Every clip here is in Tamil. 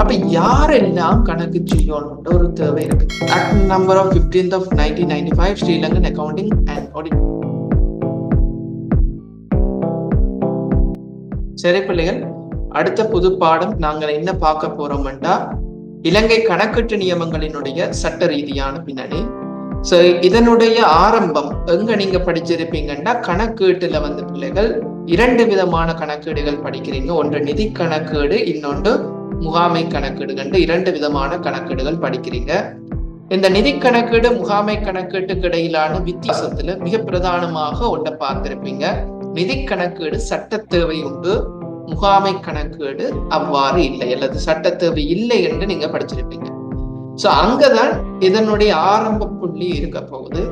அப்ப யாரெல்லாம் கணக்கு செய்யணும்ன்ற ஒரு தேவை இருக்கு. Act number of fifteenth of nineteen ninety five Sri Lankan accounting and audit சரி பிள்ளைகள் அடுத்த புது பாடம் நாங்கள் என்ன பார்க்க போறோம்டா இலங்கை கணக்கீட்டு நியமங்களினுடைய சட்ட ரீதியான பின்னணி. ஸோ இதனுடைய ஆரம்பம் எங்க நீங்க படிச்சிருப்பீங்கன்னா கணக்கீட்டுல வந்து பிள்ளைகள் இரண்டு விதமான கணக்கீடுகள் படிக்கிறீங்க. ஒன்று நிதி கணக்கீடு இன்னொன்று முகாமை கணக்கீடுகள்னு இரண்டு விதமான கணக்கீடுகள் படிக்கிறீங்க. இந்த நிதி கணக்கீடு முகாமை கணக்கீட்டுக்கு இடையிலான வித்தியாசத்துல மிக பிரதானமாக ஒன்றை பார்த்திருப்பீங்க. நிதி கணக்கீடு சட்ட தேவை உண்டு. முகாமை கணக்கீடு அவ்வாறு இல்லை. அல்லது சட்ட தேவை இல்லை என்று நீங்க படிச்சிருப்பீங்க. சோ அங்கதான் இதனுடைய ஆரம்ப புள்ளி இருக்க போகுது.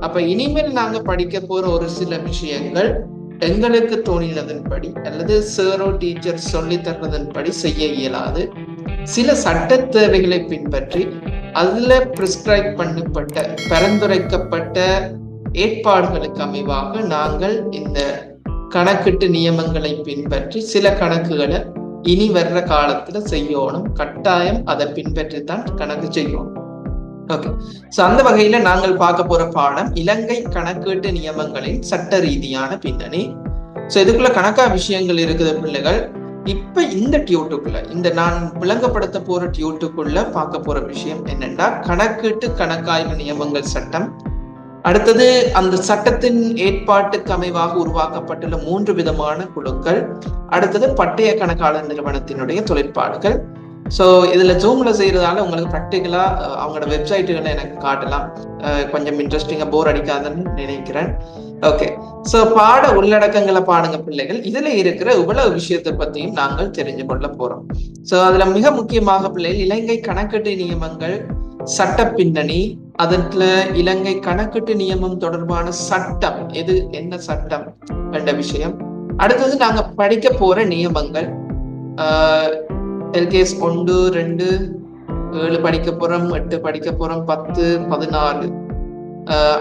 அப்ப இனிமேல் நாங்க படிக்க போற ஒரு சில விஷயங்கள் எங்களுக்கு தோணினதன்படி அல்லது சேரோ டீச்சர் சொல்லி தருவதன்படி செய்ய இயலாது. சில சட்ட தேவைகளை பின்பற்றி அதில் பிரிஸ்கிரைப் பண்ணப்பட்ட பரிந்துரைக்கப்பட்ட ஏற்பாடுகளுக்கு அமைவாக நாங்கள் இந்த கணக்கிட்டு நியமங்களை பின்பற்றி சில கணக்குகளை இனி வர்ற காலத்துல செய்யணும். கட்டாயம் அதை பின்பற்றி தான் கணக்கு செய்யணும். ஓகே ஸோ அந்த வகையில நாங்கள் பார்க்க போற பாடம் இலங்கை கணக்கீட்டு நியமங்களின் சட்ட ரீதியான பின்னணி. ஸோ இதுக்குள்ள கணக்கா விஷயங்கள் இருக்குது பிள்ளைகள். இப்ப இந்த டியூட்டுக்குள்ள இந்த நான் விளங்கப்படுத்த போற டியூட்டுக்குள்ள பார்க்க போற விஷயம் என்னன்னா கணக்கீட்டு கணக்காய்வு நியமங்கள் சட்டம். அடுத்தது அந்த சட்டத்தின் ஏற்பாட்டுக்கு அமைவாக உருவாக்கப்பட்டுள்ள மூன்று விதமான குழுக்கள். அடுத்தது பட்டய கணக்காளர் நிறுவனத்தினுடைய தொழிற்பாடுகள். ஸோ இதுல ஜூம்ல செய்யறதால உங்களுக்கு ப்ராக்டிக்கலாக அவங்களோட வெப்சைட்டுகளை எனக்கு காட்டலாம். கொஞ்சம் இன்ட்ரெஸ்டிங்கா போர் அடிக்காதுன்னு நினைக்கிறேன். ஓகே ஸோ பாட உள்ளடக்கங்களை பாடுங்க பிள்ளைகள். இதுல இருக்கிற இவ்வளவு விஷயத்தை பற்றியும் நாங்கள் தெரிஞ்சு கொள்ள போறோம். ஸோ அதுல மிக முக்கியமாக பிள்ளைகள் இலங்கை கணக்கீட்டு நியமங்கள் சட்ட பின்னணி அதில் இலங்கை கணக்கீட்டு நியமம் தொடர்பான சட்டம். எது? என்ன சட்டம்? என்ற விஷயம். அடுத்தது நாங்க படிக்க போற நியமங்கள். எல்கேஎஸ் ஒன்று ரெண்டு ஏழு படிக்க போறோம் எட்டு படிக்க போறோம் பத்து பதினாறு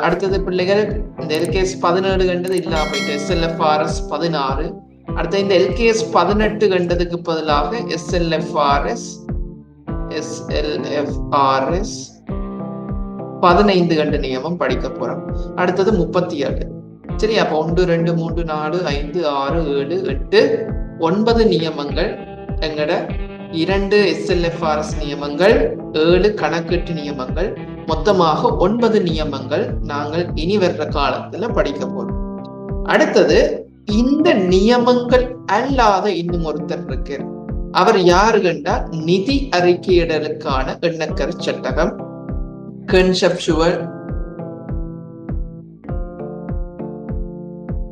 அடுத்தது பிள்ளைகள் இந்த எல்கேஎஸ் பதினேழு கண்டது இல்லாம போயிட்டு எஸ்எல்எஃப்ஆர்எஸ் பதினாறு. அடுத்து இந்த எல்கேஎஸ் பதினெட்டு கண்டதுக்கு பதிலாக எஸ்எல்எஃப்ஆர்எஸ் எஸ்எல்எஃப்ஆர்எஸ் பதினைந்து கண்டு நியமம் படிக்க போறோம். அடுத்தது முப்பத்தி ஏழு. சரி அப்போ ஒன்று ரெண்டு மூன்று நாலு ஐந்து ஆறு ஏழு எட்டு ஒன்பது நியமங்கள் எங்கட இரண்டு எஸ்எல்எஃப்ஆர்எஸ் நியமங்கள் ஏழு கணக்கீட்டு நியமங்கள் மொத்தமாக ஒன்பது நியமங்கள் நாங்கள் இனி வர்ற காலத்துல படிக்க போறோம். அடுத்தது இந்த நியமங்கள் அல்லாத இன்னும் ஒருத்தர் இருக்கு அவர் யாரு கண்டா? நிதி அறிக்கையிடலுக்கான எண்ணக்கரு சட்டகம். Conceptual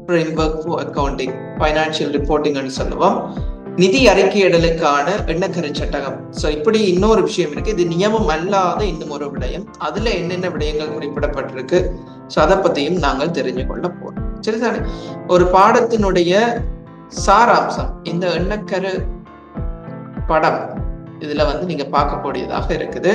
framework for accounting financial reporting சொல்லுவோம். நிதி அறிக்கையிடலுக்கான எண்ணக்கரு சட்டகம். சோ இப்படி இன்னொரு விஷயம் இருக்கு. இது நியமம் அல்லாத இன்னும் ஒரு விடயம். அதுல என்னென்ன விடயங்கள் குறிப்பிடப்பட்டிருக்கு? சோ அதை பத்தியும் நாங்கள் தெரிஞ்சு கொள்ள போறோம். சரிதானே? ஒரு பாடத்தினுடைய சாராம்சம் இந்த எண்ணக்கரு படம் இதுல வந்து நீங்க பார்க்கக்கூடியதாக இருக்குது.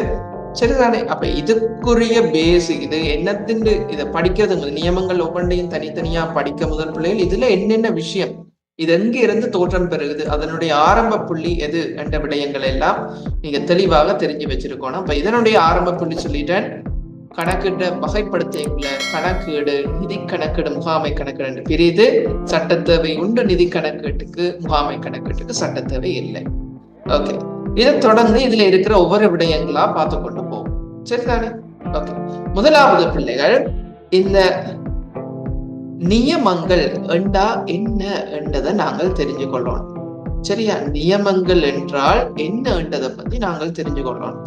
சரிதானே? அப்ப இதுக்குரிய பேஸ் இது என்னத்தின் இதை படிக்கிறதுங்க நியமங்கள் ஒவ்வொன்றையும் தனித்தனியா படிக்க முதல் பிள்ளைகள் இதுல என்னென்ன விஷயம் இது எங்க இருந்து தோற்றம் பெறுகுது? அதனுடைய ஆரம்ப புள்ளி எது என்ற விடயங்கள் எல்லாம் நீங்க தெளிவாக தெரிஞ்சு வச்சிருக்கணும். இப்ப இதனுடைய ஆரம்ப புள்ளி சொல்லிட்டேன். கணக்கிட வகைப்படுத்தியுள்ள கணக்கீடு நிதி கணக்கீடு முகாமை கணக்கீடு என்று பிரிது. சட்ட தேவை உண்டு நிதி கணக்கீட்டுக்கு முகாமை கணக்கீட்டுக்கு சட்ட தேவை இல்லை. ஓகே இதை தொடர்ந்து இதுல இருக்கிற ஒவ்வொரு விடயங்களா பார்த்து கொண்டு போவோம். சரிதானே? ஓகே முதலாவது பிள்ளைகள் இந்த நியமங்கள் என்றா என்ன என்றதை நாங்கள் தெரிஞ்சு கொள்ளணும் சரியா? நியமங்கள் என்றால் என்ன என்றதை பத்தி நாங்கள் தெரிஞ்சு கொள்ளணும்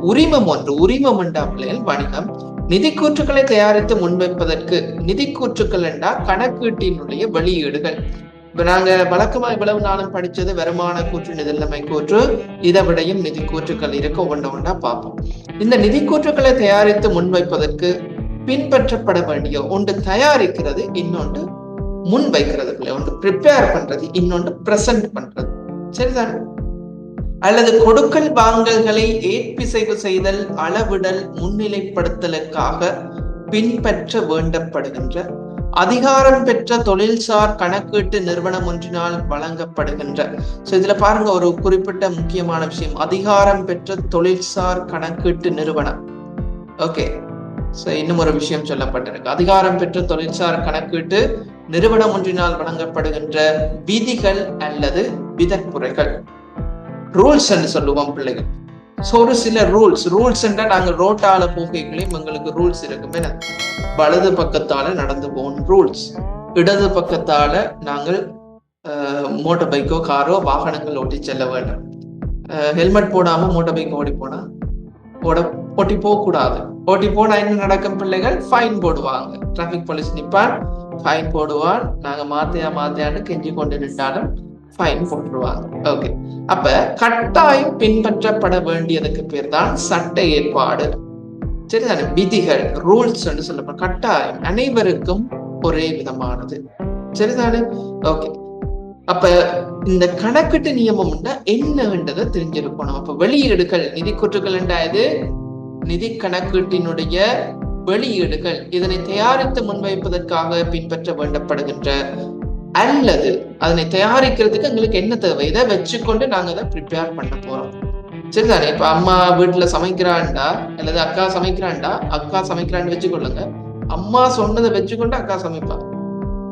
உரிமம் ஒன்று உரிமம் என்றா பிள்ளைகள் வணிகம். நிதிக்கூற்றுக்களை தயாரித்து முன்வைப்பதற்கு நிதி கூற்றுக்கள் என்றா கணக்கீட்டினுடைய வெளியீடுகள். இப்ப நாங்க வழக்கமா இவ்வளவு நாளும் படிச்சது வருமான கூற்று நிதிநிலைமை கூற்று இதை விடையும் நிதி கூற்றுக்கள் இருக்க ஒன்று ஒன்றா பார்ப்போம். இந்த நிதி கூற்றுக்களை தயாரித்து முன்வைப்பதற்கு பின்பற்றப்பட வேண்டிய ஒன்று தயாரிக்கிறது இன்னொன்று முன் வைக்கிறது ஒன்று ப்ரிப்பேர் பண்றது இன்னொன்று பிரசன்ட் பண்றது. சரிதான்? அல்லது கொடுக்கல் வாங்கல்களை ஏற்பிசைவு செய்தல் அளவிடல் முன்னிலைப்படுத்தலுக்காக பின்பற்ற வேண்டப்படுகின்ற அதிகாரம் பெற்ற தொழில்சார் கணக்கீட்டு நிறுவனம் ஒன்றினால் வழங்கப்படுகின்ற. ஸோ இதுல பாருங்க ஒரு குறிப்பிட்ட முக்கியமான விஷயம். அதிகாரம் பெற்ற தொழில்சார் கணக்கீட்டு நிறுவனம். ஓகே இன்னும் ஒரு விஷயம் சொல்லப்பட்டிருக்கு. அதிகாரம் பெற்ற தொழிற்சார் கணக்கீட்டு நிறுவனம் ஒன்றினால் வழங்கப்படுகின்ற விதிகள் அல்லது விதப்புரைகள். ரூல்ஸ் என்று சொல்லுவோம் பிள்ளைகள். ஸோ ஒரு சில ரூல்ஸ் ரூல்ஸ் என்றால் நாங்கள் ரோட்டால போகைகளையும் எங்களுக்கு ரூல்ஸ் இருக்கும் என. வலது பக்கத்தால நடந்து போகணும் ரூல்ஸ் இடது பக்கத்தால நாங்கள் மோட்டார் பைக்கோ காரோ வாகனங்கள் ஓட்டி செல்ல வேண்டும். ஹெல்மெட் போடாம மோட்டார் பைக் ஓடி போனா ஓட ஓட்டி போகக்கூடாது. ஓட்டி போனா என்ன நடக்கும் பிள்ளைகள்? ஃபைன் போடுவாங்க. டிராபிக் போலீஸ் நிப்பான் ஃபைன் போடுவார். நாங்க மாத்தையா மாத்தையான்னு கெஞ்சி கொண்டு நின்றாலும் ஃபைன் போட்டுருவாங்க. ஓகே அப்ப கட்டாயம் பின்பற்றப்பட வேண்டியதுக்கு பேர் தான் சட்ட ஏற்பாடு. சரிதானே? விதிகள் ரூல்ஸ் என்று சொல்லப்படும் கட்டாயம் அனைவருக்கும் ஒரே விதமானது. சரிதானே? ஓகே அப்ப இந்த கணக்கிட்டு நியமம்னா என்னன்றதை தெரிஞ்சிருக்கணும். அப்ப வெளியீடுகள் நிதி குற்றுகள் என்றாയത് நிதி கணக்கீட்டினுடைய வெளியீடுகள் இதனை தயாரித்து முன்வைப்பதற்காக பின்பற்ற வேண்டப்படுகின்ற அல்லது அதனை தயாரிக்கிறதுக்கு எங்களுக்கு என்ன தேவை? இதை வச்சுக்கொண்டு நாங்க அதை ப்ரிப்பேர் பண்ண போறோம். சரிதானே? இப்ப அம்மா வீட்டுல சமைக்கிறான்டா அல்லது அக்கா சமைக்கிறான்டா அக்கா சமைக்கிறான்னு வச்சுக்கொள்ளுங்க. அம்மா சொன்னதை வச்சுக்கொண்டு அக்கா சமைப்பா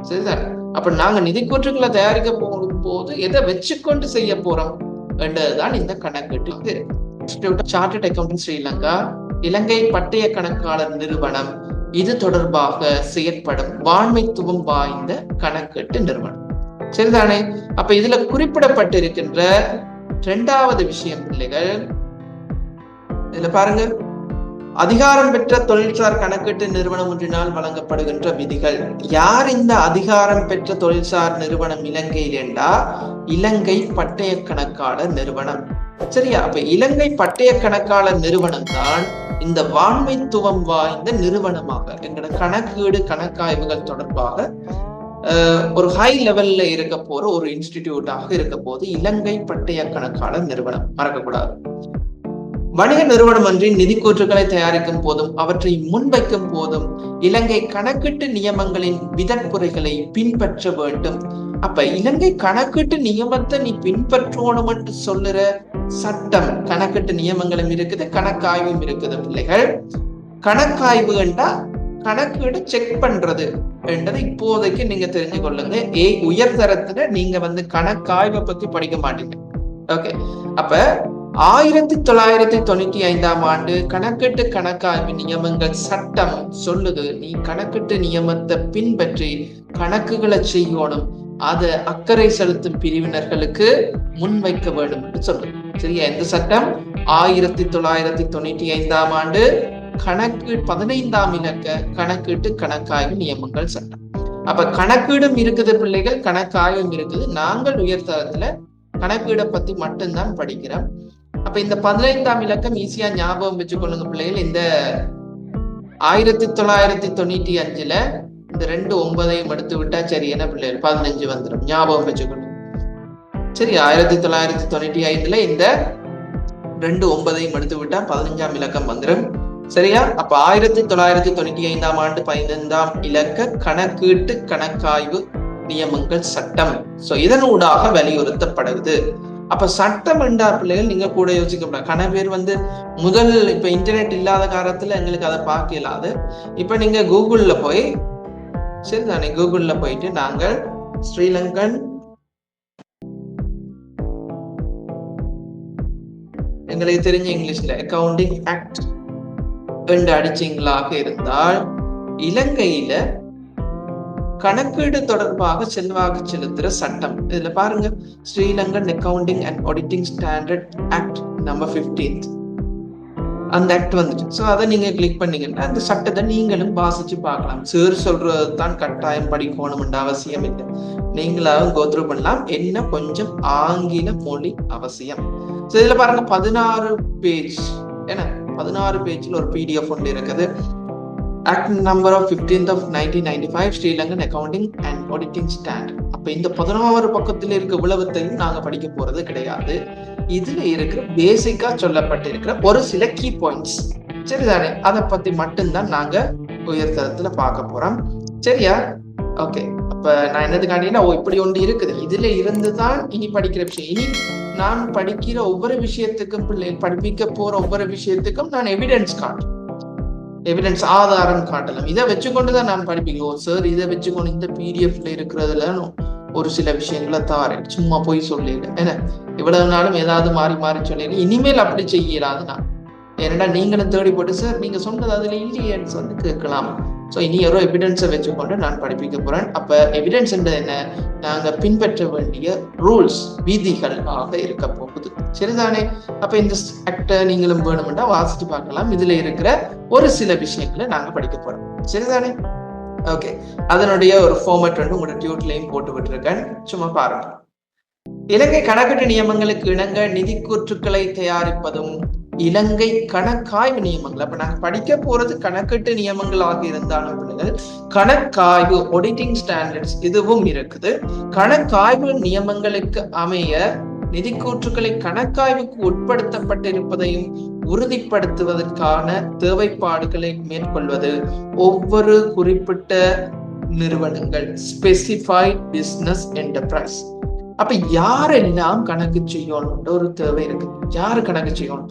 சரிதானே? அப்ப நாங்க நிதி கூற்றுக்களை தயாரிக்க போகும் போது எதை வச்சுக்கொண்டு செய்ய போறோம்? என்றதுதான் இந்த கணக்கீட்டு சார்ட்டர்ட் அக்கௌண்டன்ட் ஸ்ரீலங்கா இலங்கை பட்டய கணக்காளர் நிறுவனம் இது தொடர்பாக செயற்படும் வான்மைத்துவம் வாய்ந்த கணக்கெட்டு நிறுவனம். சரிதானே? அப்ப இதுல குறிப்பிடப்பட்டிருக்கின்ற இரண்டாவது விஷயம் பிள்ளைகள் இதுல பாருங்க. அதிகாரம் பெற்ற தொழில்சார் கணக்கீட்டு நிறுவனம் ஒன்றினால் வழங்கப்படுகின்ற விதிகள் யார் இந்த அதிகாரம் பெற்ற தொழில்சார் நிறுவனம் இலங்கையில் என்றா இலங்கை பட்டய கணக்காளர் நிறுவனம். சரியா? அப்ப இலங்கை பட்டய கணக்காளர் நிறுவனம் தான் இந்த வான்மைத்துவம் வாய்ந்த நிறுவனமாக எங்களோட கணக்கீடு கணக்காய்வுகள் தொடர்பாக ஒரு ஹை லெவல்ல இருக்க போற ஒரு இன்ஸ்டிடியூட்டாக இருக்க போது இலங்கை பட்டய கணக்காளர் நிறுவனம் மறக்கக்கூடாது. வணிக நிறுவனம் அன்றி நிதிக்கூற்றுகளை தயாரிக்கும் போதும் அவற்றை முன்வைக்கும் போதும் இலங்கை கணக்கீட்டு நியமங்களின் விதற்குறைகளை பின்பற்ற வேண்டும். அப்ப இலங்கை கணக்கீட்டு நியமத்தை நீ பின்பற்றணும் என்று சொல்லுற சட்டம் கணக்கீட்டு நியமங்களும் இருக்குது கணக்காய்வும் இருக்குது பிள்ளைகள். கணக்காய்வு என்றா கணக்கீடு செக் பண்றது என்றது இப்போதைக்கு நீங்க தெரிஞ்சு கொள்ளுங்க. ஏ உயர்தரத்துல நீங்க வந்து கணக்காய்வை பத்தி படிக்க மாட்டீங்க. ஓகே அப்ப ஆயிரத்தி தொள்ளாயிரத்தி தொண்ணூத்தி ஐந்தாம் ஆண்டு கணக்கெட்டு கணக்காய்வு நியமங்கள் சட்டம் சொல்லுது. நீ கணக்கெட்டு நியமத்தை பின்பற்றி கணக்குகளை செய்யணும். அதை அக்கறை செலுத்தும் பிரிவினர்களுக்கு முன்வைக்க வேண்டும் என்று சொல்லுது சரியா? இந்த சட்டம் ஆயிரத்தி தொள்ளாயிரத்தி தொண்ணூத்தி ஐந்தாம் ஆண்டு கணக்கு பதினைந்தாம் இலக்க கணக்கீட்டு கணக்காய்வு நியமங்கள் சட்டம். அப்ப கணக்கீடும் இருக்குது பிள்ளைகள் கணக்காய்வும் இருக்குது. நாங்கள் உயர்தரத்துல கணக்கீடை பத்தி மட்டும்தான் படிக்கிறோம். அப்ப இந்த பதினைந்தாம் இலக்கம் ஈஸியா ஞாபகம் வச்சுக்கொள்ளுங்க பிள்ளைகள். இந்த ஆயிரத்தி தொள்ளாயிரத்தி தொண்ணூத்தி அஞ்சுல இந்த ரெண்டு ஒன்பதையும் எடுத்து விட்டா சரி என்ன பிள்ளை? பதினஞ்சு வந்துடும் ஞாபகம் வச்சுக்கணும். சரி ஆயிரத்தி தொள்ளாயிரத்தி தொண்ணூத்தி ஐந்துல இந்த ரெண்டு ஒன்பதையும் எடுத்து விட்டா பதினஞ்சாம் இலக்கம் வந்துடும் சரியா? அப்ப ஆயிரத்தி தொள்ளாயிரத்தி தொண்ணூத்தி ஐந்தாம் ஆண்டு பதினைந்தாம் இலக்க கணக்கீட்டு கணக்காய்வு நியமங்கள் சட்டம். சோ இதனூடாக வலியுறுத்தப்படுது. அப்ப சட்டம் என்றா பிள்ளைகள் நீங்க கூட யோசிக்க முடியாது. கன பேர் வந்து முதல் இப்ப இன்டர்நெட் இல்லாத காலத்துல எங்களுக்கு அதை பார்க்க இயலாது. இப்ப நீங்க கூகுள்ல போய் சரி தானே கூகுளில் போயிட்டு நாங்கள் ஸ்ரீலங்கன் எங்களுக்கு தெரிஞ்ச இங்கிலீஷ்ல அக்கவுண்டிங் ஆக்ட் என்று அடிச்சிங்களாக இருந்தால் இலங்கையில கணக்கீடு தொடர்பாக செல்வாக்கு செலுத்துற சட்டம். இதுல பாருங்க Sri Lankan accounting and auditing standard act number fifteenth அந்த ஆக்ட் வந்துட்டு ஸோ அதை நீங்கள் கிளிக் பண்ணீங்கன்னா அந்த சட்டத்தை நீங்களும் வாசிச்சு பார்க்கலாம். சேர் சொல்றது தான் கட்டாயம் படிக்கணும்ன்ற அவசியம் இல்லை. நீங்களாகவும் கோத்ரூ பண்ணலாம். என்ன? கொஞ்சம் ஆங்கில மொழி அவசியம். ஸோ இதில் பாருங்க பதினாறு பேஜ் என்ன பதினாறு பேஜில் ஒரு பிடிஎஃப் ஒன்று இருக்குது. Act number of fifteenth of nineteen ninety five Sri Lankan accounting and auditing stand அப்போ இந்த பதினாறு பக்கத்தில் இருக்க விளவத்தையும் நாங்கள் படிக்க போகிறது கிடையாது. இதுல இருக்கிற பேசிக்கா சொல்லப்பட்டிருக்கிற ஒரு சில கீ பாயிண்ட்ஸ் சரிதானே? அதை பத்தி மட்டும்தான் நாங்க உயர்தரத்துல பார்க்க போறோம். சரியா? ஓகே அப்ப நான் என்னது காட்டினா ஓ இப்படி ஒன்று இருக்குது. இதுல இருந்து தான் இனி படிக்கிற விஷயம். இனி நான் படிக்கிற ஒவ்வொரு விஷயத்துக்கும் பிள்ளைகள் படிப்பிக்க போற ஒவ்வொரு விஷயத்துக்கும் நான் எவிடன்ஸ் காட்டும் எவிடன்ஸ் ஆதாரம் காட்டலாம் இதை வச்சுக்கொண்டு தான் நான் படிப்பீங்க ஓ சார் இதை வச்சுக்கொண்டு இந்த பிடிஎஃப்ல இருக்கிறதுல ஒரு சில விஷயங்களை தாரேன் சும்மா போய் சொல்லிடு. என்ன? இவ்வளவு நாளும் ஏதாவது மாறி மாறி சொல்லிடு. இனிமேல் அப்படி செய்யலாது நான். ஏன்னா நீங்களும் தேடி போட்டு சார் நீங்க சொன்னது அதுல இல்லையேன்னு வந்து கேட்கலாம். ஸோ இனி ஒரு எவிடன்ஸை வச்சுக்கொண்டு நான் படிப்பிக்க போறேன். அப்ப எவிடன்ஸ்ன்றது என்ன? நாங்க பின்பற்ற வேண்டிய ரூல்ஸ் விதிகள் ஆக இருக்க போகுது. சரிதானே? அப்ப இந்த ஆக்டை நீங்களும் வேணும்னா வாசிச்சு பார்க்கலாம். இதுல இருக்கிற ஒரு சில விஷயங்களை நாங்க படிக்க போறோம். சரிதானே? ஓகே அதனுடைய ஒரு ஃபார்மேட் வந்து உங்களோட டியூட்லையும் போட்டு விட்டுருக்கேன். சும்மா பாருங்க. இலங்கை கணக்கீட்டு நியமங்களுக்கு இணங்க நிதி கூற்றுக்களை தயாரிப்பதும் இலங்கை கணக்காய்வு நியமங்கள். அப்ப நாங்க படிக்க போறது கணக்கீட்டு நியமங்களாக இருந்தாலும் பிள்ளைகள் கணக்காய்வு ஒடிட்டிங் ஸ்டாண்டர்ட்ஸ் இதுவும் இருக்குது. கணக்காய்வு நியமங்களுக்கு அமைய நிதி கூற்றுக்களை கணக்காய்வுக்கு உட்படுத்தப்பட்டிருப்பதையும் உறுதிப்படுத்துவதற்கான தேவைப்பாடுகளை மேற்கொள்வது ஒவ்வொரு குறிப்பிட்ட நிறுவனங்கள் ஸ்பெசிஃபைட் பிசினஸ் என்டர்பிரைஸ் அப்ப யாரெல்லாம் கணக்கு செய்யணும்ன்ற ஒரு தேவை இருக்கு. யாரு கணக்கு செய்யணும்?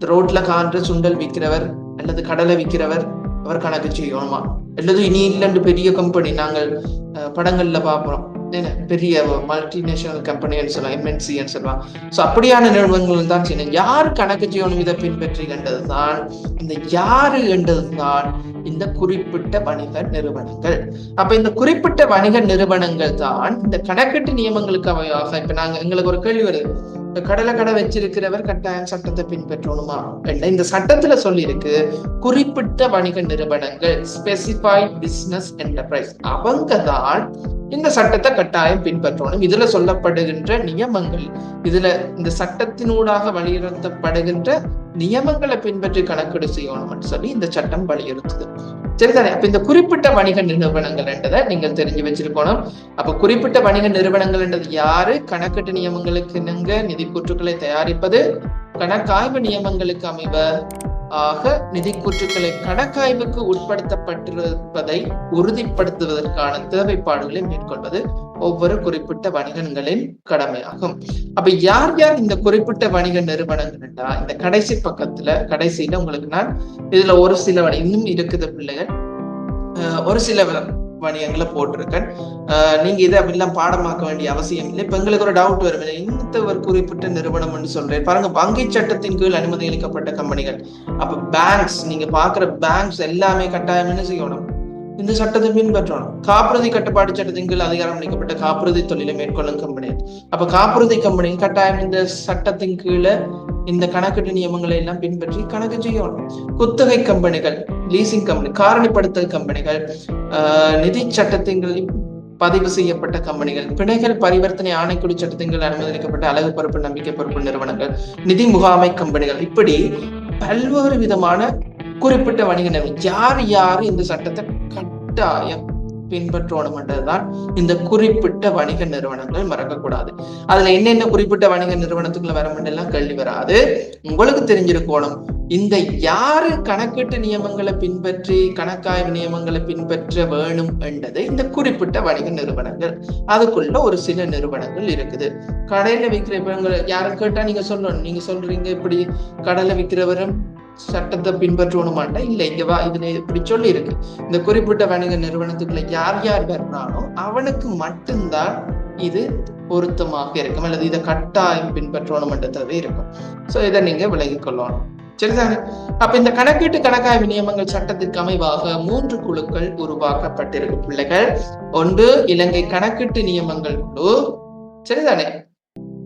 ரோட்ல காண்ற சுண்டல் விற்கிறவர் அல்லது கடலை விற்கிறவர் அவர் கணக்கு செய்யணுமா? அல்லது இனி இல்லைன்னு பெரிய கம்பெனி நாங்கள் படங்கள்ல பாக்குறோம் பெரிய மல்டிநேஷனல் கம்பெனின்னு சொல்லலாம் எம்என்சின்னு சொல்லலாம். ஸோ அப்படியான நிறுவனங்கள் தான் செய்யணும். யார் கணக்கு செய்யணும் இதை பின்பற்றி கண்டது தான் இந்த யாரு என்றது தான் இந்த குறிப்பிட்ட வணிக நிறுவனங்கள். அப்ப இந்த குறிப்பிட்ட வணிக நிறுவனங்கள் தான் இந்த கணக்கீட்டு நியமங்களுக்கு அவையாக இப்ப நாங்க எங்களுக்கு ஒரு கேள்வி வருது. கடலை கடை வச்சிருக்கிறவர் கட்டாயம் சட்டத்தை பின்பற்றணுமா? இந்த சட்டத்துல சொல்லியிருக்கு குறிப்பிட்ட வணிக நிறுவனங்கள் ஸ்பெசிஃபைட் பிசினஸ் என்டர்பிரைஸ் அவங்க தான் இந்த சட்டத்தை கட்டாயம் பின்பற்றணும். இதுல சொல்லப்படுகின்ற நியமங்கள் இதுல இந்த சட்டத்தினூடாக வலியுறுத்தப்படுகின்ற நியமங்களை பின்பற்றி கணக்கீடு செய்யணும்னு சொல்லி இந்த சட்டம் வலியுறுத்துது. சரிதானே? அப்ப இந்த குறிப்பிட்ட வணிக நிறுவனங்கள் என்றதை நீங்கள் தெரிஞ்சு வச்சிருக்கணும். அப்ப குறிப்பிட்ட வணிக நிறுவனங்கள் என்றது யாரு? கணக்கீட்டு நியமங்களுக்கு இணங்க நிதி கூற்றுக்களை தயாரிப்பது கணக்காய்வு நியமங்களுக்கு அமைவ ஆக நிதி கூற்றுக்களை கணக்காய்வுக்கு உட்படுத்தப்பட்டிருப்பதை உறுதிப்படுத்துவதற்கான தேவைப்பாடுகளை மேற்கொள்வது ஒவ்வொரு குறிப்பிட்ட வணிகங்களின் கடமையாகும். அப்ப யார் யார் இந்த குறிப்பிட்ட வணிக நிறுவனங்கள்டா? இந்த கடைசி பக்கத்துல கடைசியில உங்களுக்கு நான் இதுல ஒரு சில இன்னும் இருக்குது பிள்ளைகள். ஒரு சில வணிகங்களை போட்டிருக்கேன். நீங்க இதை அப்படிலாம் பாடமாக்க வேண்டிய அவசியம் இல்லை. இப்போ எங்களுக்கு ஒரு டவுட் வரும் இந்த ஒரு குறிப்பிட்ட நிறுவனம் சொல்றேன். பாருங்க வங்கி சட்டத்தின் கீழ் அனுமதி அளிக்கப்பட்ட கம்பெனிகள் அப்ப பேங்க்ஸ் நீங்க பாக்குற பேங்க்ஸ் எல்லாமே கட்டாயம் என்ன செய்யணும்? இந்த சட்டத்தை பின்பற்றணும். காப்புறுதி கட்டுப்பாடு சட்டத்தின் கீழ் அதிகாரம் அளிக்கப்பட்ட காப்புறுதி தொழிலை மேற்கொள்ளும் கம்பெனி அப்ப காப்புறுதி கம்பெனி கட்டாயம் இந்த சட்டத்தின் கீழே இந்த கணக்கீட்டு நியமங்களை எல்லாம் பின்பற்றி கணக்கு செய்யணும். குத்தகை கம்பெனிகள் லீசிங் கம்பெனி காரணிப்படுத்தல் கம்பெனிகள் நிதி சட்டத்தின் பதிவு செய்யப்பட்ட கம்பெனிகள் பிணைகள் பரிவர்த்தனை ஆணைக்குழு சட்டத்தின் அனுமதிக்கப்பட்ட அழகு பொறுப்பு நம்பிக்கை பொறுப்பு நிறுவனங்கள் நிதி முகாமை கம்பெனிகள் இப்படி பல்வேறு விதமான குறிப்பிட்ட வணிக நிறுவனம் யார் யார் இந்த சட்டத்தை கட்டாயம் பின்பற்றணும்ன்றதுதான் இந்த குறிப்பிட்ட வணிக நிறுவனங்கள் மறக்கக்கூடாது. அதுல என்னென்ன குறிப்பிட்ட வணிக நிறுவனத்துக்குள்ள வர எல்லாம் கேள்வி வராது. உங்களுக்கு தெரிஞ்சிருக்கணும் இந்த யாரு கணக்கீட்டு நியமங்களை பின்பற்றி கணக்காய்வு நியமங்களை பின்பற்ற வேணும் என்றது இந்த குறிப்பிட்ட வணிக நிறுவனங்கள். அதுக்குள்ள ஒரு சில நிறுவனங்கள் இருக்குது. கடையில விற்கிற யாரும் கேட்டா நீங்க சொல்லணும். நீங்க சொல்றீங்க இப்படி கடலை விற்கிறவரும் சட்டத்தை பின்பற்றணுமாட்டா? இல்ல இங்க வா இதுல இப்படி சொல்லி இருக்கு இந்த குறிப்பிட்ட வணிக நிறுவனத்துக்குள்ள யார் யார் வர்றானோ அவனுக்கு மட்டும்தான் இது பொருத்தமாக இருக்கும். அல்லது இதை கட்டாயம் பின்பற்றணும்ன்றதவே இருக்கும். சோ இதை நீங்க விலகிக் கொள்ளணும். சரிதானே? அப்ப இந்த கணக்கீட்டு கணக்காய்வு நியமங்கள் சட்டத்திற்கு அமைவாக மூன்று குழுக்கள் உருவாக்கப்பட்டிருக்கும் பிள்ளைகள். ஒன்று இலங்கை கணக்கீட்டு நியமங்கள் குழு. சரிதானே?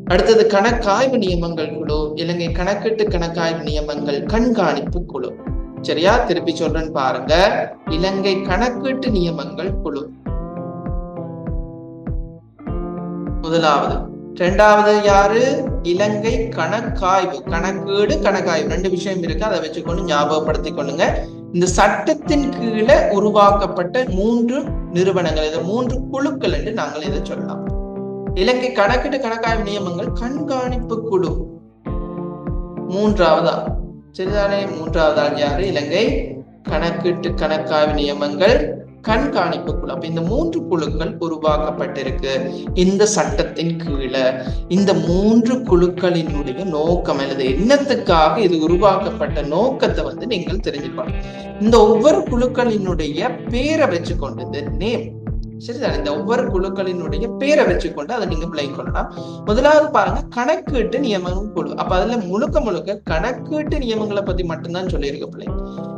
அடுத்தது கணக்காய்வு நியமங்கள் குழு இலங்கை கணக்கெட்டு கணக்காய்வு நியமங்கள் கண்காணிப்பு குழு. சரியா? திருப்பி சொல்றேன்னு பாருங்க. இலங்கை கணக்கீட்டு நியமங்கள் குழு. முதலாவது. ரெண்டாவது யாரு? இலங்கை கணக்காய்வு கணக்கீடு கணக்காய்வு. ரெண்டு விஷயம் இருக்கு. அதை வச்சுக்கொண்டு ஞாபகப்படுத்திக் கொள்ளுங்க. இந்த சட்டத்தின் கீழே உருவாக்கப்பட்ட மூன்று நிறுவனங்கள். இது மூன்று குழுக்கள் என்று நாங்கள் இதை சொல்லலாம். இலங்கை கணக்கிட்டு கணக்காய்வு நியமங்கள் கண்காணிப்பு குழு. மூன்றாவதா? சரிதானே மூன்றாவது ஆள் யாரு இலங்கை கணக்கிட்டு கணக்காய்வு நியமங்கள் கண்காணிப்பு குழு. அப்ப இந்த மூன்று குழுக்கள் உருவாக்கப்பட்டிருக்கு. இந்த சட்டத்தின் கீழே இந்த மூன்று குழுக்களினுடைய நோக்கம் அல்லது என்னத்துக்காக இது உருவாக்கப்பட்ட நோக்கத்தை வந்து நீங்கள் தெரிஞ்சுக்கணும். இந்த ஒவ்வொரு குழுக்களினுடைய பேரை வச்சுக்கொண்டு இந்த நேம் சரிதான் இந்த ஒவ்வொரு குழுக்களினுடைய பேரை வச்சுக்கொண்டு அதை நீங்க விளங்கி கொள்ளலாம் முதலாவது பாருங்க கணக்கீட்டு நியமனம் குழு. அப்ப அதுல முழுக்க முழுக்க கணக்கீட்டு நியமங்களை பத்தி மட்டும்தான் சொல்லியிருக்க பிள்ளை.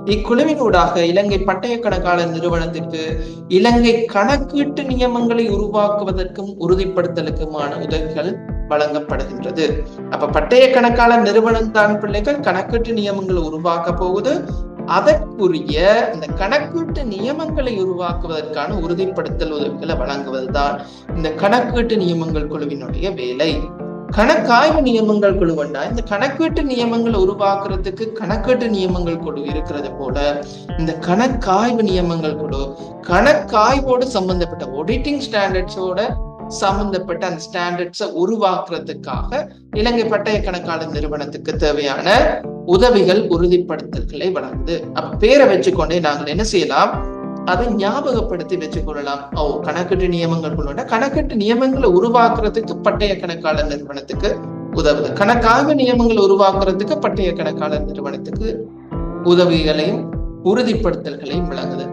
இக்குழுவினூடாக இலங்கை பட்டய கணக்காளர் நிறுவனத்திற்கு இலங்கை கணக்கீட்டு நியமங்களை உருவாக்குவதற்கும் உறுதிப்படுத்தலுக்குமான உதவிகள் வழங்கப்படுகின்றது. அப்ப பட்டய கணக்காளர் நிறுவனம் தான் பிள்ளைகள் கணக்கீட்டு நியமங்களை உருவாக்க போகுது. அதற்குரிய இந்த கணக்கீட்டு நியமங்களை உருவாக்குவதற்கான உறுதிப்படுத்தல் உதவிகளை வழங்குவதுதான் இந்த கணக்கீட்டு நியமங்கள் குழுவினுடைய வேலை. கணக்காய்வு நியமங்கள் குழுவண்டா இந்த கணக்கீட்டு நியமங்களை உருவாக்குறதுக்கு கணக்கீட்டு நியமங்கள் குழு இருக்கிறது போல இந்த கணக்காய்வு நியமங்கள் குழு கணக்காய்வோடு சம்பந்தப்பட்ட ஒடிட்டிங் ஸ்டாண்டர்ட்ஸோட சம்பந்தப்பட்ட அந்த ஸ்டாண்டர்ட்ஸை உருவாக்குறதுக்காக இலங்கை பட்டய கணக்காளர் நிறுவனத்துக்கு தேவையான உதவிகள் உறுதிப்படுத்தல்களை வழங்குது. அப்ப பேரை வச்சுக்கொண்டே நாங்கள் என்ன செய்யலாம்? அதை ஞாபகப்படுத்தி வச்சுக்கொள்ளலாம். ஓ கணக்கெட்டு நியமங்கள் கொண்டு கணக்கெட்டு நியமங்களை உருவாக்குறதுக்கு பட்டய கணக்காளர் நிறுவனத்துக்கு உதவுது. கணக்காக நியமங்களை உருவாக்குறதுக்கு பட்டய கணக்காளர் நிறுவனத்துக்கு உதவிகளையும் உறுதிப்படுத்தல்களையும் வழங்குது.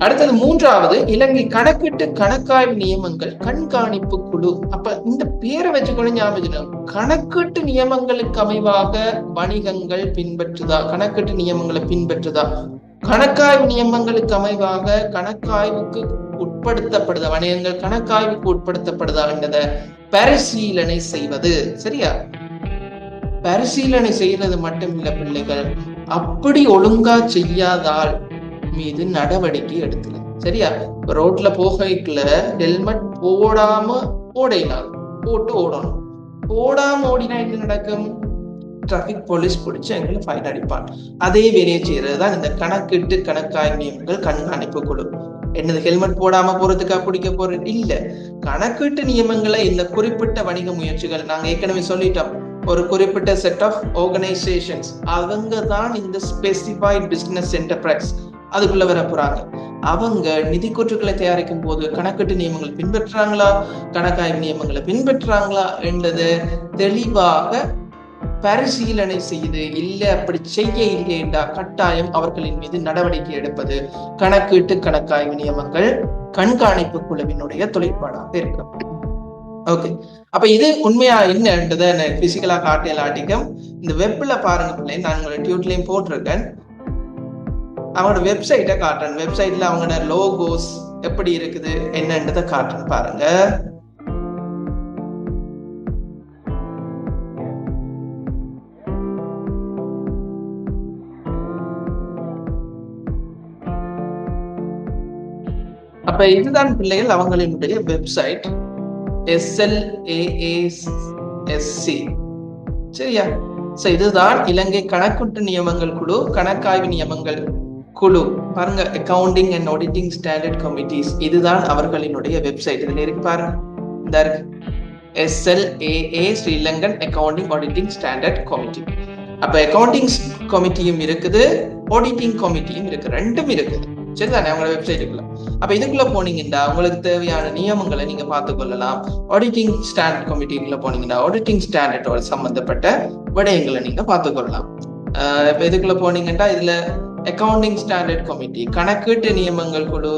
அடுத்தது மூன்றாவது இலங்கை கணக்கிட்டு கணக்காய்வு நியமங்கள் கண்காணிப்பு குழு. அப்ப இந்த பேரை வச்சுக்கொண்டு ஞாபகம் கணக்கீட்டு நியமங்களுக்கு அமைவாக வணிகங்கள் பின்பற்றுதா? கணக்கீட்டு நியமங்களை பின்பற்றுதா? கணக்காய்வு நியமங்களுக்கு அமைவாக கணக்காய்வுக்கு உட்படுத்தப்படுதா? வணிகங்கள் கணக்காய்வுக்கு உட்படுத்தப்படுதா என்றதை பரிசீலனை செய்வது. சரியா? பரிசீலனை செய்யறது மட்டும் இல்ல பிள்ளைகள். அப்படி ஒழுங்கா செய்யாதால் மீது நடவடிக்கை எடுக்கல சரியா? ரோட்ல போகல ஹெல்மெட் போடாம ஓடையினாலும் போட்டு ஓடணும். போடாம ஓடினா என்ன நடக்கும்? டிராஃபிக் போலீஸ் பிடிச்சி எங்களை ஃபைன் அடிப்பான் அதே வேலையை செய்யறதுதான் இந்த கணக்கிட்டு கணக்காய் நியமங்கள் கண்காணிப்பு குழு. என்னது ஹெல்மெட் போடாம போறதுக்கா பிடிக்க போறது இல்ல. கணக்கீட்டு நியமங்களை இந்த குறிப்பிட்ட வணிக முயற்சிகள் நாங்க ஏற்கனவே சொல்லிட்டோம். ஒரு குறிப்பிட்ட செட் ஆஃப் ஆர்கனைசேஷன்ஸ் அவங்க தான் இந்த ஸ்பெசிஃபைட் பிசினஸ் என்டர்பிரைஸ் அதுக்குள்ள வர போறாங்க. அவங்க நிதி கூற்றுக்களை தயாரிக்கும் போது கணக்கெட்டு நியமங்களை பின்பற்றுறாங்களா கணக்காய்வு நியமங்களை பின்பற்றுறாங்களா என்றது தெளிவாக பரிசீலனை செய்து இல்லை அப்படி செய்ய இல்லையென்றா கட்டாயம் அவர்களின் மீது நடவடிக்கை எடுப்பது கணக்கீட்டு கணக்காய்வு நியமங்கள் கண்காணிப்பு குழுவினுடைய தொழிற்பாடாக இருக்கும். ஓகே. அப்ப இது உண்மையா என்னன்றதை பிசிக்கலா காட்டியல் ஆட்டிக்கம் இந்த வெப்ல பாருங்க பிள்ளை நான் உங்களை டியூட்லயும் போட்டிருக்கேன். அவங்களோட வெப்சைட்டை காட்டுறேன். வெப்சைட்ல அவங்களோட லோகோஸ் எப்படி இருக்குது என்னன்றதை காட்டுறேன் பாருங்க. அப்ப இதுதான் பிள்ளைகள் அவங்களினுடைய வெப்சைட் எஸ்எல்ஏஏஎஸ்சி சரியா? சோ இதுதான் இலங்கை கணக்குட்டு நியமங்கள் குழு கணக்காய்வு நியமங்கள். குழு பாருங்க accounting and auditing standard committees இதுதான் அவர்களினுடைய வெப்சைட் இதுல இருக்கு பாருங்க. இந்த இருக்கு. SLAA Sri Lankan accounting auditing standard committee அப்ப அக்கவுண்டிங் கமிட்டியும் இருக்குது ஆடிட்டிங் கமிட்டியும் இருக்கு. ரெண்டும் இருக்குது சரிதானே? அவங்களோட வெப்சைட்டுக்குள்ள அப்ப இதுக்குள்ள போனீங்கன்னா உங்களுக்கு தேவையான நியமங்களை நீங்க பார்த்து கொள்ளலாம். ஆடிட்டிங் ஸ்டாண்டர்ட் கமிட்டிக்குள்ள போனீங்கன்னா ஆடிட்டிங் ஸ்டாண்டர்டோட சம்பந்தப்பட்ட விடயங்களை நீங்க பார்த்து கொள்ளலாம். இப்ப இதுக்குள்ள போனீங்கன்னா இதுல அக்கவுண்டிங் ஸ்டாண்டர்ட் கமிட்டி கணக்கீட்டு நியமங்கள் குழு.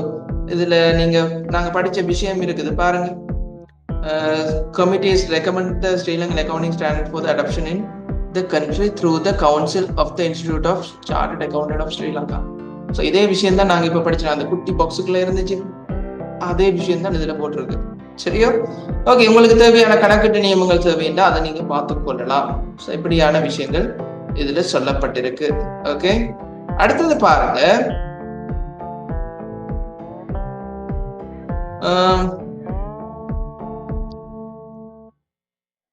இதுல நீங்க நாங்க படிச்ச விஷயம் இருக்குது பாருங்க. Committees recommend the Sri Lankan accounting standard for the adoption in the country through the council of the institute of chartered accountant of Sri Lanka so இதே விஷயம் தான் நாங்க இப்ப படிச்சோம். அந்த குட்டி பாக்ஸுக்குள்ள இருந்துச்சு. அதே விஷயம் தான் இதுல போட்டிருக்கு. சரியா? ஓகே உங்களுக்கு தேவையான கணக்கீட்டு நியமங்கள் தேவைன்னா அதை நீங்க பார்த்து கொள்ளலாம். ஸோ இப்படியான விஷயங்கள் இதுல சொல்லப்பட்டிருக்கு. ஓகே அடுத்தது பாருங்க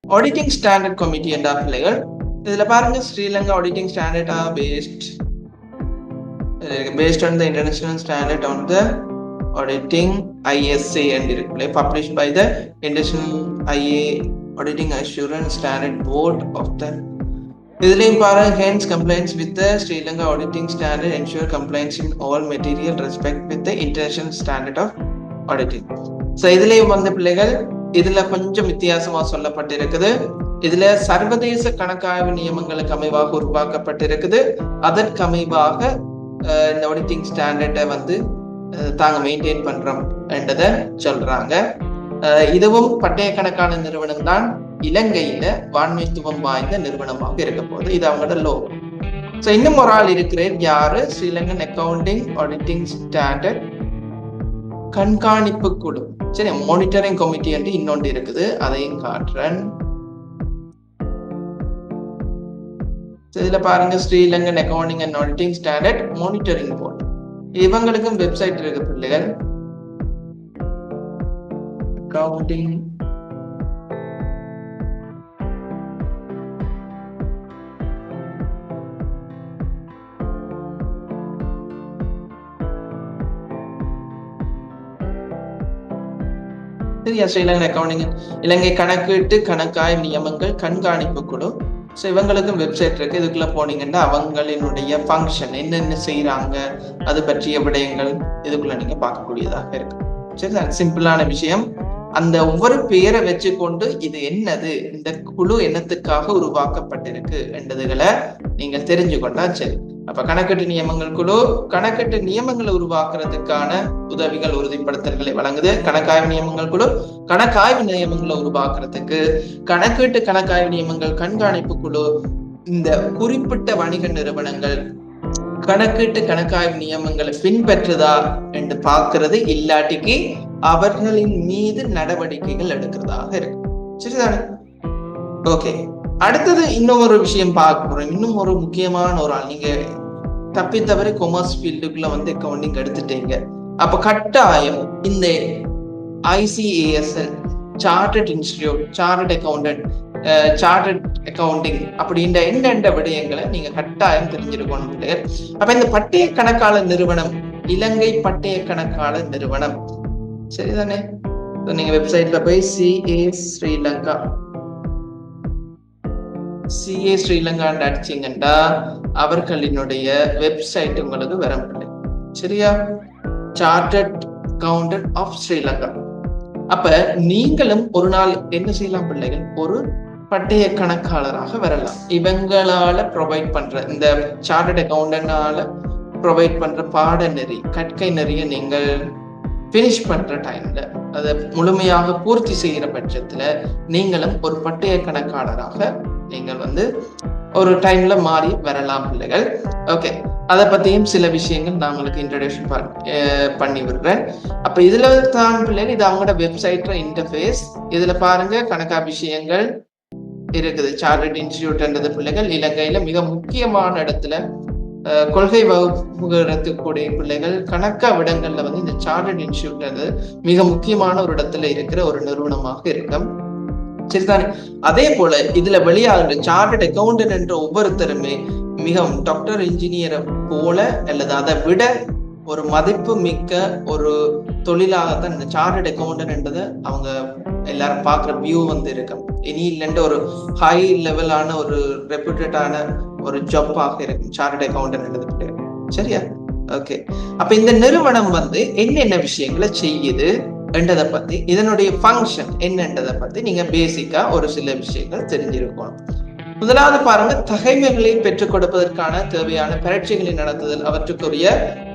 ஆடிட்டிங் ஸ்டாண்டர்ட் கமிட்டி என்ற பிள்ளைகள் இதுல பாருங்க Sri Lanka auditing standard are based based on the international standard on the auditing ISA and directly published by the International IA Auditing Assurance Standard Board of the இதுலேயும் பாருங்க hands compliance with the Sri Lanka auditing standard ensure compliance in all material respect with the international standard of auditing so இதுலேயும் வந்த பிள்ளைகள் இதுல கொஞ்சம் வித்தியாசமா சொல்லப்பட்டிருக்குது. இதுல சர்வதேச கணக்காய்வு நியமங்களுக்கு அமைவாக உருவாக்கப்பட்டிருக்குது. அதற்கு அமைவாக இந்த ஆடிட்டிங் ஸ்டாண்டர்டை வந்து தாங்க மெயின்டைன் பண்றோம் என்றதை சொல்றாங்க. இதுவும் பட்டய கணக்கான நிறுவனம் தான் இலங்கையில வான்மைத்துவம் வாய்ந்த நிறுவனமாக இருக்க போகுது. இது அவங்களோட லோ ஸோ இன்னும் ஒரு ஆள் இருக்கிறேன். யாரு? ஸ்ரீலங்கன் அக்கவுண்டிங் ஆடிட்டிங் ஸ்டாண்டர்ட் கண்காணிப்பு குழு. சரி மானிட்டரிங் கமிட்டி என்று இன்னொன்று இருக்குது. அதையும் காட்டுறேன். இதுல பாருங்க. Sri Lankan accounting and auditing standard monitoring board இவங்களுக்கும் வெப்சைட் இருக்கு பிள்ளைகள். அக்கவுண்டிங் சரியா ஸ்ரீலங்கன் அக்கவுண்டிங் இலங்கை கணக்கீட்டு கணக்காய் நியமங்கள் கண்காணிப்பு குழு. ஸோ இவங்களுக்கும் வெப்சைட் இருக்கு. இதுக்குள்ள போனீங்கன்னா அவங்களினுடைய ஃபங்க்ஷன் என்னென்ன செய்யறாங்க அது பற்றிய விடயங்கள் இதுக்குள்ள நீங்க பார்க்கக்கூடியதாக இருக்கு. சரி சிம்பிளான விஷயம். அந்த ஒவ்வொரு பெயரை வச்சுக்கொண்டு இது என்னது? இந்த குழு என்னத்துக்காக உருவாக்கப்பட்டிருக்கு என்றதுகளை நீங்கள் தெரிஞ்சு கொண்டா சரி. அப்ப கணக்கெட்டு நியமங்கள் குழு கணக்கெட்டு நியமங்களை உருவாக்குறதுக்கான உதவிகள் உறுதிப்படுத்தல்களை வழங்குது. கணக்காய்வு நியமங்கள் குழு கணக்காய்வு நியமங்களை உருவாக்குறதுக்கு கணக்கீட்டு கணக்காய்வு நியமங்கள் கண்காணிப்பு குழு இந்த குறிப்பிட்ட வணிக நிறுவனங்கள் கணக்கீட்டு கணக்காய்வு நியமங்களை பின்பற்றுதா என்று பார்க்கிறது. இல்லாட்டிக்கு அவர்களின் மீது நடவடிக்கைகள் எடுக்கிறதாக இருக்கு. சரிதானே? ஓகே அடுத்தது இன்னும் ஒரு விஷயம் பார்க்க போறோம். இன்னும் ஒரு முக்கியமான ஒரு ஆள். நீங்க தப்பி தவறி கொமர்ஸ் ஃபீல்டுக்குள்ள வந்து அக்கௌண்டிங் எடுத்துட்டீங்க. அப்ப கட்டாயம் இந்த ICASL chartered institute chartered accountant chartered accounting அப்படின்ற எந்தெந்த விடயங்களை நீங்க கட்டாயம் தெரிஞ்சிருக்கணும் அப்ப இந்த பட்டய கணக்காளர் நிறுவனம் இலங்கை பட்டய கணக்காளர் நிறுவனம். சரிதானே? So, நீங்க வெப்சைட்ல போய் சிஏ ஸ்ரீலங்கா. சிஏ ஸ்ரீலங்கான்னு அடிச்சீங்கன்னா அவர்களினுடைய வெப்சைட் உங்களுக்கு வரும் பிள்ளை. சரியா? சார்ட்டர்ட் அக்கவுண்டன்ட் ஆஃப் ஸ்ரீலங்கா அப்ப நீங்களும் ஒரு நாள் என்ன செய்யலாம் பிள்ளைகள்? ஒரு பட்டய கணக்காளராக வரலாம். இவங்களால ப்ரொவைட் பண்ற இந்த சார்ட்டர்ட் அக்கவுண்டனால ப்ரொவைட் பண்ற பாடநெறி கற்கை நெறிய நீங்கள் ஃபினிஷ் பண்ற டைம்ல அதை முழுமையாக பூர்த்தி செய்கிற பட்சத்துல நீங்களும் ஒரு பட்டய கணக்காளராக நீங்கள் வந்து ஒரு டைம்ல மாறி வரலாம் பிள்ளைகள். ஓகே அதை பத்தியும் சில விஷயங்கள் நான் உங்களுக்கு இன்ட்ரடியூஷன் பண்ணி விடுறேன். அப்ப இதுல தான் பிள்ளைகள் இது அவங்களோட வெப்சைட்டில் இன்டர்ஃபேஸ் இதுல பாருங்க கணக்கா விஷயங்கள் இருக்குது. சார்ட்டர்ட் இன்ஸ்டிடியூட்ன்றது பிள்ளைகள் இலங்கையில மிக முக்கியமான இடத்துல அஹ், கொள்கை வகுப்புகிறதுக்கூடிய பிள்ளைகள் கணக்கா விடங்கள்ல வந்து இந்த சார்ட்டர்ட் இன்ஸ்டிடியூட்ன்றது மிக முக்கியமான ஒரு இடத்துல இருக்கிற ஒரு நிறுவனமாக இருக்கும். சரிதானே அதே போல இதுல வெளியாகிற சார்ட் அக்கவுண்டன்ட் என்ற ஒவ்வொருத்தருமே மிகவும் டாக்டர் இன்ஜினியரை போல அல்லது அதை விட ஒரு மதிப்பு மிக்க ஒரு தொழிலாகத்தான் இந்த சார்ட் அக்கவுண்டன்ட் என்றதை அவங்க எல்லாரும் பார்க்குற வியூ வந்து இருக்கும் இனி இல்லைன்ற ஒரு ஹை லெவலான ஒரு ரெப்யூட்டடான ஒரு ஜப்பாக இருக்கும் சார்ட் சார்ட்டர்ட் அக்கவுண்டன்ட் சரியா? ஓகே அப்ப இந்த நிறுவனம் வந்து என்னென்ன விஷயங்களை செய்யுது என்றதை பத்தி இதனுடைய ஃபங்க்ஷன் என்னன்றதை பத்தி நீங்க பேசிக்கா ஒரு சில விஷயங்கள் தெரிஞ்சிருக்கணும். முதலாவது பாருங்க தகைமைகளை பெற்றுக் கொடுப்பதற்கான தேவையான பரீட்சைகளை நடத்துதல் அவற்றுக்குரிய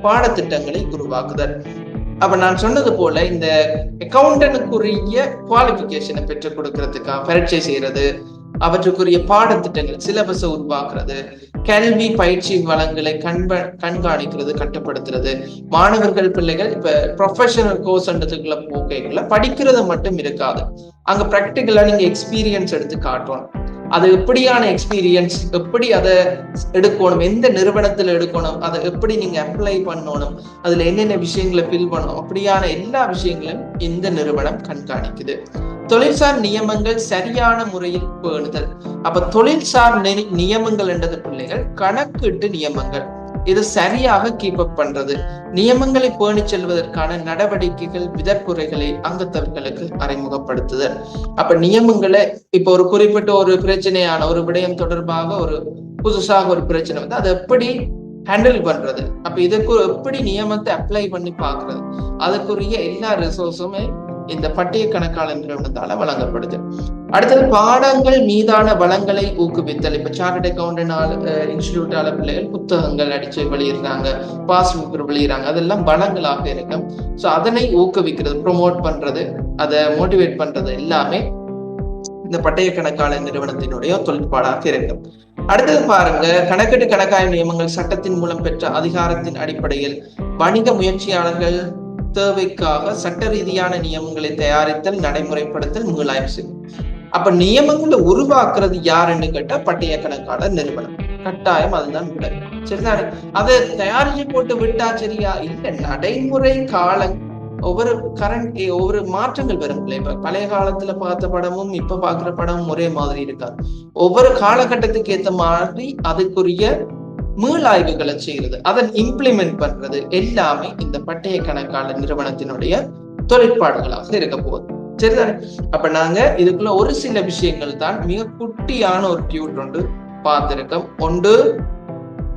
பாடத்திட்டங்களை உருவாக்குதல். அப்ப நான் சொன்னது போல இந்த அக்கௌண்டனுக்குரிய குவாலிபிகேஷனை பெற்றுக் கொடுக்கறதுக்காக பரீட்சை செய்யறது அவற்றுக்குரிய பாடத்திட்டங்கள் சிலபஸை உருவாக்குறது கல்வி பயிற்சி வளங்களை கண்ப கண்காணிக்கிறது கட்டுப்படுத்துறது. மாணவர்கள் பிள்ளைகள் இப்ப ப்ரொஃபஷனல் கோர்ஸ்ன்றதுக்குள்ள போக்கைகளை படிக்கிறது மட்டும் இருக்காது. அங்க ப்ராக்டிக்கலா நீங்க எக்ஸ்பீரியன்ஸ் எடுத்து காட்டணும். அது எப்படியான எக்ஸ்பீரியன்ஸ் எப்படி அதை எடுக்கணும் எந்த நிறுவனத்துல எடுக்கணும் அதை எப்படி நீங்க அப்ளை பண்ணணும் அதுல என்னென்ன விஷயங்களை ஃபில் பண்ணணும் அப்படியான எல்லா விஷயங்களும் இந்த நிறுவனம் கண்காணிக்குது. தொழில்சார் நியமங்கள் சரியான முறையில் பேணுதல். அப்ப தொழில்சார் நியமங்கள் என்றது பிள்ளைகள் கணக்கீட்டு நியமங்கள். இது சரியாக கீப் அப் பண்றது. நியமங்களை பேணி செல்வதற்கான நடவடிக்கைகள் விதற்குறைகளை அங்கத்தவர்களுக்கு அறிமுகப்படுத்துதல். அப்ப நியமங்களை இப்ப ஒரு குறிப்பிட்ட ஒரு பிரச்சனையான ஒரு விடயம் தொடர்பாக ஒரு புதுசாக ஒரு பிரச்சனை வந்து அதை எப்படி ஹேண்டில் பண்றது? அப்ப இதுக்கு எப்படி நியமத்தை அப்ளை பண்ணி பாக்குறது அதற்குரிய எல்லா ரிசோர்ஸுமே இந்த பட்டிய கணக்காளர் நிறுவனத்தால வழங்கப்படுது. அடுத்தது பாடங்கள் மீதான வளங்களை ஊக்குவித்தல். இப்ப சார்ட்டட் அக்கௌண்ட் இன்ஸ்டியூட்டால பிள்ளைகள் புத்தகங்கள் அடிச்சு வெளியிடுறாங்க பாஸ்புக் வெளியிடுறாங்க. அதெல்லாம் வளங்களாக இருக்கும் ஸோ அதனை ஊக்குவிக்கிறது ப்ரொமோட் பண்றது அதை மோட்டிவேட் பண்றது எல்லாமே இந்த பட்டய கணக்காளர் நிறுவனத்தினுடைய தொழிற்பாடாக இருக்கும். அடுத்தது பாருங்க கணக்கெட்டு கணக்காய் நியமங்கள் சட்டத்தின் மூலம் பெற்ற அதிகாரத்தின் அடிப்படையில் வணிக முயற்சியாளர்கள் தேவைக்காக சட்ட ரீதியான நியமங்களை தயாரித்தல் நடைமுறைப்படுத்தல் மீளாய்வு செய்யும் அப்ப நியமங்களை உருவாக்குறது யாருன்னு கேட்டா பட்டய கணக்காளர் நிறுவனம். கட்டாயம் அதுதான் உடல் சரிதானே? அதை தயாரிச்சு போட்டு விட்டா சரியா? இல்ல நடைமுறை காலம் ஒவ்வொரு கரண்ட் ஒவ்வொரு மாற்றங்கள் வரும். இப்ப பழைய காலத்துல பார்த்த படமும் இப்ப பாக்குற படமும் ஒரே மாதிரி இருக்காது. ஒவ்வொரு காலகட்டத்துக்கு ஏத்த மாதிரி அதுக்குரிய மீளாய்வுகளை செய்யறது அதன் இம்ப்ளிமெண்ட் பண்றது எல்லாமே இந்த பட்டய கணக்காளர் நிறுவனத்தினுடைய தொழிற்பாடுகளாக இருக்க போகுது. சரிதானே? அப்ப நாங்க இதுக்குள்ள ஒரு சில விஷயங்கள் தான் மிக குட்டியான ஒரு டியூட் ஒன்று பார்த்திருக்கோம். ஒன்று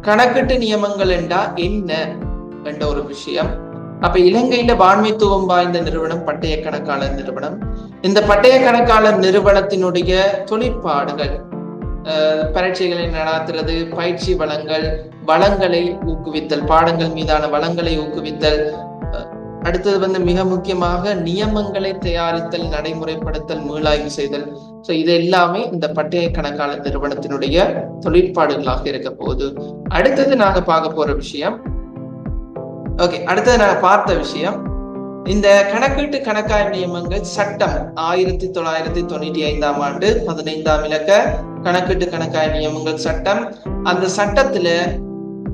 கணக்கிட்டு நியமங்கள் என்றா என்ன என்ற ஒரு விஷயம். அப்ப இலங்கையில வான்மைத்துவம் வாய்ந்த நிறுவனம் பட்டய கணக்காளர் நிறுவனம். இந்த பட்டய கணக்காளர் நிறுவனத்தினுடைய தொழிற்பாடுகள் பரீட்சைகளை நடாத்துறது பயிற்சி வளங்கள் வளங்களை ஊக்குவித்தல் பாடங்கள் மீதான வளங்களை ஊக்குவித்தல் அடுத்தது வந்து மிக முக்கியமாக நியமங்களை தயாரித்தல் நடைமுறைப்படுத்தல் மீளாய்வு செய்தல். ஸோ இது எல்லாமே இந்த பட்டய கணக்காளர் நிறுவனத்தினுடைய தொழிற்பாடுகளாக இருக்க போகுது. அடுத்தது நாங்க பார்க்க போற விஷயம். ஓகே அடுத்தது நாங்க பார்த்த விஷயம். இந்த கணக்கீட்டு கணக்காய்வு நியமங்கள் சட்டம் ஆயிரத்தி தொள்ளாயிரத்தி தொண்ணூற்றி ஐந்தாம் ஆண்டு பதினைந்தாம் இலக்க கணக்கீட்டு கணக்காய் நியமங்கள் சட்டம். அந்த சட்டத்துல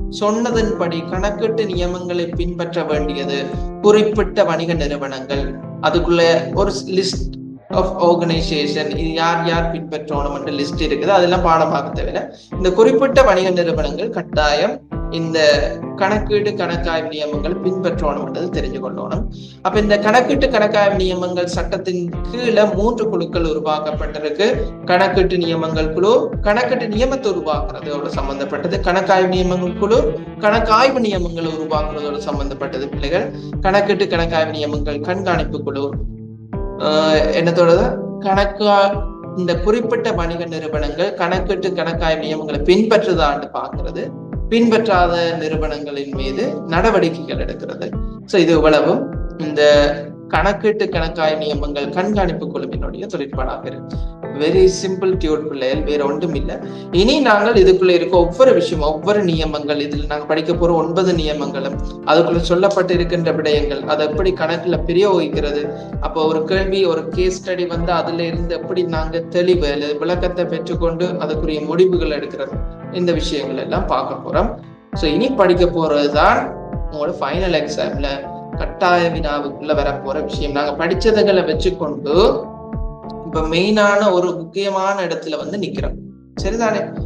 சொன்னதன்படி கணக்கீட்டு நியமங்களை பின்பற்ற வேண்டியது குறிப்பிட்ட வணிக நிறுவனங்கள். அதுக்குள்ள ஒரு லிஸ்ட் ஆஃப் ஆர்கனைசேஷன் இது யார் யார் பின்பற்றணும் லிஸ்ட் இருக்குது. அதெல்லாம் பாடமாக தவிர இந்த குறிப்பிட்ட வணிக நிறுவனங்கள் கட்டாயம் இந்த கணக்கீடு கணக்காய்வு நியமங்கள் பின்பற்றணும்ன்றது தெரிஞ்சு கொள்ளணும். அப்ப இந்த கணக்கீட்டு கணக்காய்வு நியமங்கள் சட்டத்தின் கீழே மூன்று குழுக்கள் உருவாக்கப்பட்டிருக்கு. கணக்கீட்டு நியமங்கள் குழு கணக்கீட்டு நியமத்தை உருவாக்குறதோட சம்பந்தப்பட்டது. கணக்காய்வு நியமங்கள் குழு கணக்காய்வு நியமங்களை உருவாக்குறதோட சம்பந்தப்பட்டது பிள்ளைகள். கணக்கீட்டு கணக்காய்வு நியமங்கள் கண்காணிப்பு குழு. என்னத்தோட கணக்கா இந்த குறிப்பிட்ட வணிக நிறுவனங்கள் கணக்கீட்டு கணக்காய்வு நியமங்களை பின்பற்றுதான்னு பாக்குறது பின்பற்றாத நிறுவனங்களின் மீது நடவடிக்கைகள் எடுக்கிறது. ஸோ இது இவ்வளவும். இந்த கணக்கீட்டு கணக்காய் நியமங்கள் கண்காணிப்பு குழுவினுடைய தொழிற்பாடாக இருக்கு. வெரி சிம்பிள் டியூட் பிள்ளைகள் வேற ஒன்றும் இல்லை. இனி நாங்கள் இதுக்குள்ள இருக்க ஒவ்வொரு விஷயம் ஒவ்வொரு நியமங்கள் இதில் நாங்கள் படிக்க போற ஒன்பது நியமங்களும் அதுக்குள்ள சொல்லப்பட்டு இருக்கின்ற விடயங்கள் அதை எப்படி கணக்குல பிரயோகிக்கிறது? அப்போ ஒரு கேள்வி ஒரு கேஸ் ஸ்டடி வந்து அதுல இருந்து எப்படி நாங்க தெளிவு விளக்கத்தை பெற்றுக்கொண்டு அதுக்குரிய முடிவுகள் எடுக்கிறது? இந்த விஷயங்கள் எல்லாம் பார்க்க போறோம். ஸோ இனி படிக்க போறதுதான் உங்களோட ஃபைனல் எக்ஸாம்ல கட்டாய வினாவுக்குள்ள வரப்போற விஷயம். நாங்க படிச்சதுகளை வச்சுக்கொண்டு இப்ப மெயினான ஒரு முக்கியமான இடத்துல வந்து நிக்கிறோம். சரிதானே?